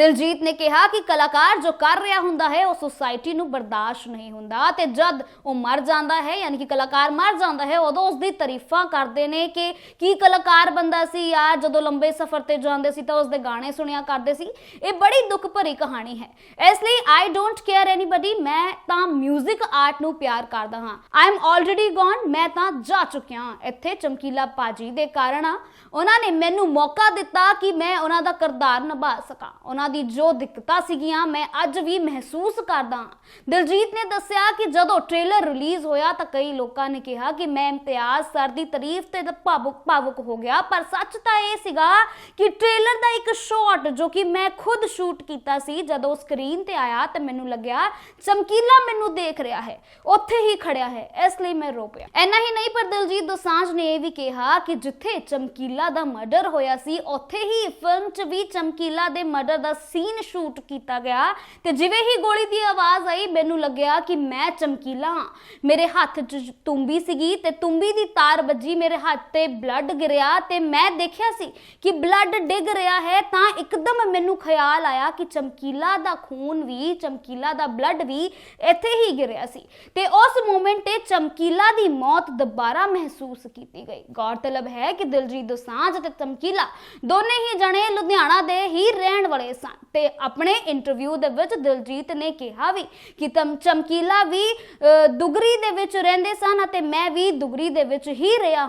ਦਿਲਜੀਤ ਨੇ ਕਿਹਾ ਕਿ ਕਲਾਕਾਰ ਜੋ ਕਰ ਰਿਹਾ ਹੁੰਦਾ ਹੈ, ਉਹ ਸੁਸਾਇਟੀ ਨੂੰ ਬਰਦਾਸ਼ਤ ਨਹੀਂ ਹੁੰਦਾ ਤੇ ਜਦ ਉਹ ਮਰ ਜਾਂਦਾ ਹੈ, ਯਾਨੀ ਕਿ ਕਲਾਕਾਰ ਮਰ ਜਾਂਦਾ ਹੈ, ਉਦੋਂ ਉਸ ਦੀ ਤਾਰੀਫਾਂ ਕਰਦੇ ਨੇ ਕਿ ਕੀ ਕਲਾਕਾਰ ਬੰਦਾ ਸੀ ਯਾਰ ਜਦੋਂ ਲੰਬੇ ਸਫ਼ਰ ਤੇ ਜਾਂਦੇ ਸੀ ਤਾਂ ਉਸ ਦੇ ਗਾਣੇ ਸੁਣਿਆ ਕਰਦੇ ਸੀ। ਇਹ ਬੜੀ ਦੁੱਖ ਭਰੀ ਕਹਾਣੀ ਹੈ। ਇਸ ਲਈ ਆਈ ਡੋਂਟ ਕੇਅਰ ਐਨੀਬਾਡੀ ਮੈਂ ਤਾਂ 뮤직 ਆਰਟ ਨੂੰ ਪਿਆਰ ਕਰਦਾ ਹਾਂ। ਆਈ ਐਮ ਆਲਰੇਡੀ ਗੋਨ ਮੈਂ ਤਾਂ ਜਾ ਚੁੱਕਿਆ ਇੱਥੇ ਚਮਕੀਲਾ ਪਾਜੀ ਦੇ ਕਾਰਨ ਉਹਨਾਂ ਨੇ ਮੈਨੂੰ ਮੌਕਾ ਦਿੱਤਾ ਕਿ ਮੈਂ ਉਹਨਾਂ ਦਾ ਕਿਰਦਾਰ ਨਿਭਾ ਸਕਾਂ। ਉਹਨਾਂ ਦੀ ਜੋ ਦਿੱਕਤਾਂ ਸੀਗੀਆਂ, ਮੈਂ ਅੱਜ ਵੀ ਮਹਿਸੂਸ ਕਰਦਾ ਹਾਂ। ਦਿਲਜੀਤ ਨੇ ਦੱਸਿਆ ਕਿ ਜਦੋਂ ਟ੍ਰੇਲਰ ਰਿਲੀਜ਼ ਹੋਇਆ ਤਾਂ ਕਈ ਲੋਕਾਂ ਨੇ ਕਿਹਾ ਕਿ ਮੈਂ ਇਮਤਿਆਜ਼ ਸਰ ਦੀ ਤਾਰੀਫ ਤੇ ਭਾਵੁਕ ਭਾਵੁਕ ਹੋ ਗਿਆ, ਪਰ ਸੱਚ ਤਾਂ ਇਹ ਸੀਗਾ ਕਿ ਟ੍ਰੇਲਰ ਦਾ ਇੱਕ ਸ਼ਾਟ ਜੋ ਕਿ ਮੈਂ ਖੁਦ ਸ਼ੂਟ ਕੀਤਾ ਸੀ, ਜਦੋਂ ਸਕਰੀਨ ਤੇ ਆਇਆ ਤਾਂ ਮੈਨੂੰ ਲੱਗਿਆ ਚਮਕੀਲਾ ਮੈਨੂੰ ਦੇਖ ਰਿਹਾ ਹੈ, ਉੱਥੇ ਹੀ ਖੜਿਆ ਹੈ, ਇਸ ਲਈ ਮੈਂ ਰੋ ਪਿਆ। ਐਨਾ ਹੀ ਨਹੀਂ, ਪਰ ਦਿਲਜੀਤ ਦੋਸਾਂਝ ਨੇ ਇਹ ਵੀ ਕਿਹਾ ਕਿ ਜਿੱਥੇ ਚਮਕੀਲਾ ਦਾ ਮਰਡਰ ਹੋਇਆ ਸੀ, ਉੱਥੇ ਹੀ ਫਿਲਮ 'ਚ ਵੀ ਚਮਕੀਲਾ ਦੇ ਮਰਡਰ ਦਾ ਸੀਨ ਸ਼ੂਟ ਕੀਤਾ ਗਿਆ ਤੇ ਜਿਵੇਂ ਹੀ ਗੋਲੀ ਦੀ ਆਵਾਜ਼ ਆਈ, ਮੈਨੂੰ ਲੱਗਿਆ ਕਿ ਮੈਂ ਚਮਕੀਲਾ। ਹਾਂ ਮੇਰੇ ਹੱਥ 'ਚ ਤੁੰਬੀ ਸੀਗੀ ਤੇ ਤੁੰਬੀ ਦੀ ਤਾਰ ਵੱਜੀ, ਮੇਰੇ ਹੱਥ ਤੇ ਬਲੱਡ ਗਿਰਿਆ ਤੇ ਮੈਂ ਦੇਖਿਆ ਸੀ ਕਿ ਬਲੱਡ ਡਿੱਗ ਰਿਹਾ ਹੈ ਤਾਂ ਇੱਕਦਮ ਮੈਨੂੰ ਖਿਆਲ ਆਇਆ ਕਿ ਚਮਕੀਲਾ ਦਾ ਖੂਨ ਵੀ, ਚਮਕੀਲਾ ਦਾ ਬਲੱਡ ਵੀ ਇੱਥੇ ਹੀ ਗਿਰਿਆ ਸੀ ਤੇ ਉਸ ਮੂਮੈਂਟ ਤੇ ਚਮਕੀਲਾ ਦੀ ਮੌਤ ਦੁਬਾਰਾ ਮਹਿਸੂਸ ਕੀਤੀ ਗਈ। ਗੌਰਤਲਬ ਹੈ ਕਿ ਦਿਲਜੀਤ ਦੋਸਾਂਝ ਤੇ ਚਮਕੀਲਾ ਦੋਨੇ ਹੀ ਜਣੇ ਲੁਧਿਆਣਾ ਦੇ ਹੀ ਰਹਿਣ ਵਾਲੇ ਸਨ ਤੇ ਆਪਣੇ ਇੰਟਰਵਿਊ ਦੇ ਵਿੱਚ ਦਿਲਜੀਤ ਨੇ ਕਿਹਾ ਵੀ ਕਿ ਤਮ ਚਮਕੀਲਾ ਵੀ ਅਹ, ਦੁਗਰੀ ਦੇ ਵਿੱਚ ਰਹਿੰਦੇ ਸਨ ਅਤੇ ਮੈਂ ਵੀ ਦੁਗਰੀ ਦੇ ਵਿੱਚ ਹੀ ਰਿਹਾ ਹਾਂ।